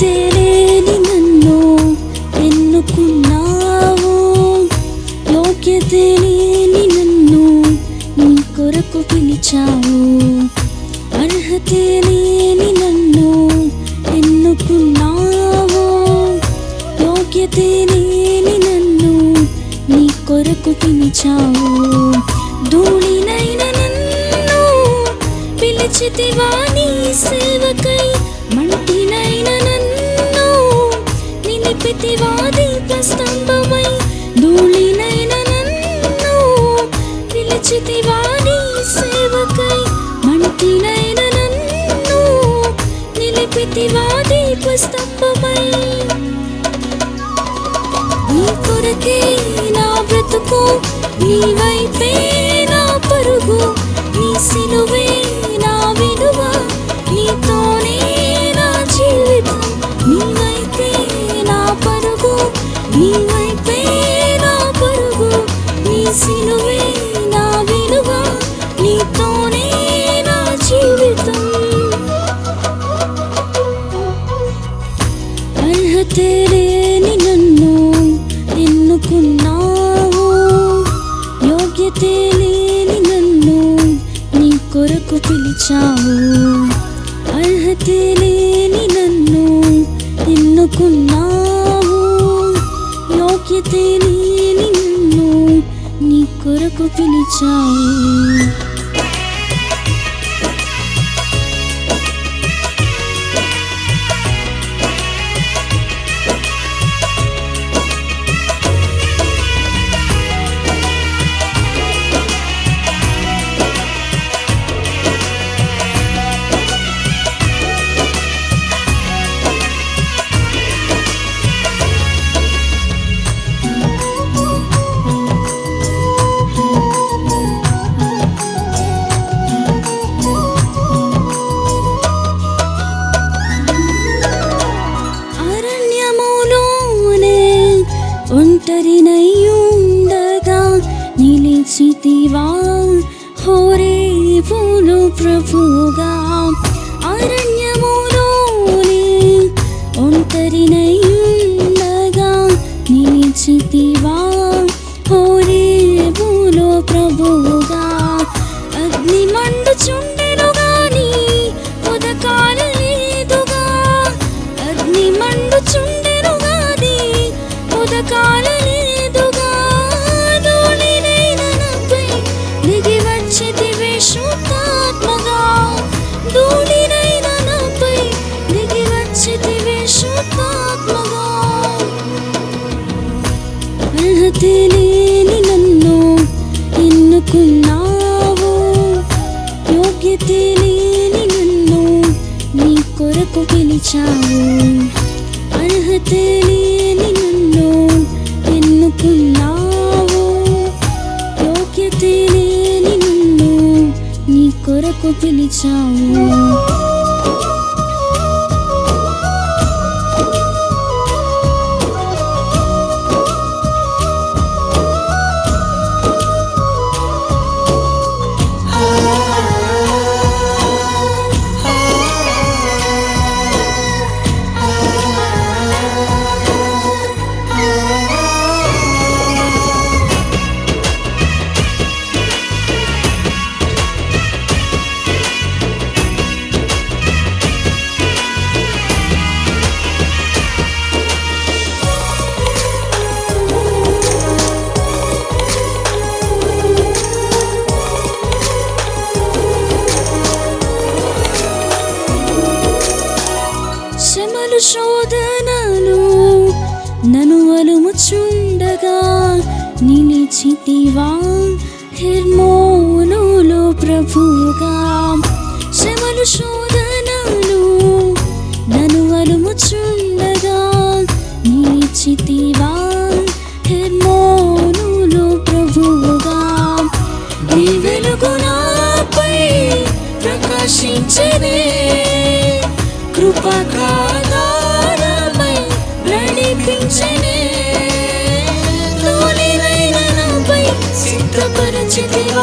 అర్హతే నన్ను ఎన్నుకున్నావు? యోగ్యతే లేని నన్ను నీ కొరకు పిలిచావు. అర్హతే లేని నన్ను ఎన్నుకున్నావు? యోగ్యతే లేని నన్ను నీ కొరకు పిలిచావు. ధూళినైన నన్ను పిలిచితివా నీ సేవకై? మంటినైన నన్ను నిలిపితివా ప్రస్తంభమై ధూళినైన నన్ను పిలిచితివా నీ సేవకై మంటినైన నన్ను నిలిపితివా దీప స్తంభమై నీ కొరకే నా బ్రతుకు నీ సిలువే నా విలువ నీతోనే నా జీవితం. అర్హతే లేని నన్ను ఎన్నుకున్నావు. యోగ్యతే లేని నన్ను నీ కొరకు పిలిచావు. అర్హతే లేని నన్ను ఎన్నుకున్నావు. యోగ్యతే లేని కొరకు పిలిచావు. లేని నన్ను ఎన్నుకున్నావు. యోగ్యతే లేని నన్ను నీ కొరకు పిలిచావు. అర్హతే లేని నన్ను ఎన్నుకున్నావు యోగ్యత లేని నన్ను నీ కొరకు పిలిచావు. శోధనలు నను అలుముచుండగా నిలిచితివా హెర్మోనులో ప్రభుగా శ్రమలు శోధనలు నను అలుముచుండగా నిలిచితివా హెర్మోనులో ప్రభుగా నీ వెలుగు నాపై ప్రకాశించనే కృపగా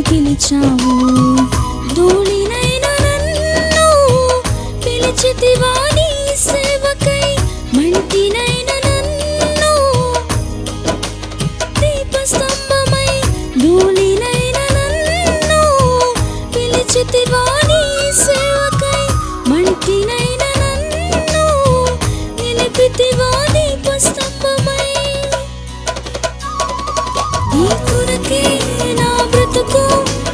పిలిచావు. ధూళినై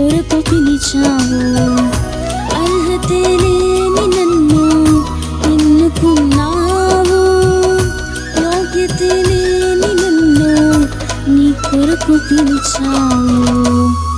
కొరకు పిలిచావు. అర్హతే లేని నన్ను ఎన్నుకున్నావు. యోగ్యతే లేని నన్ను నీ కొరకు పిలిచావు.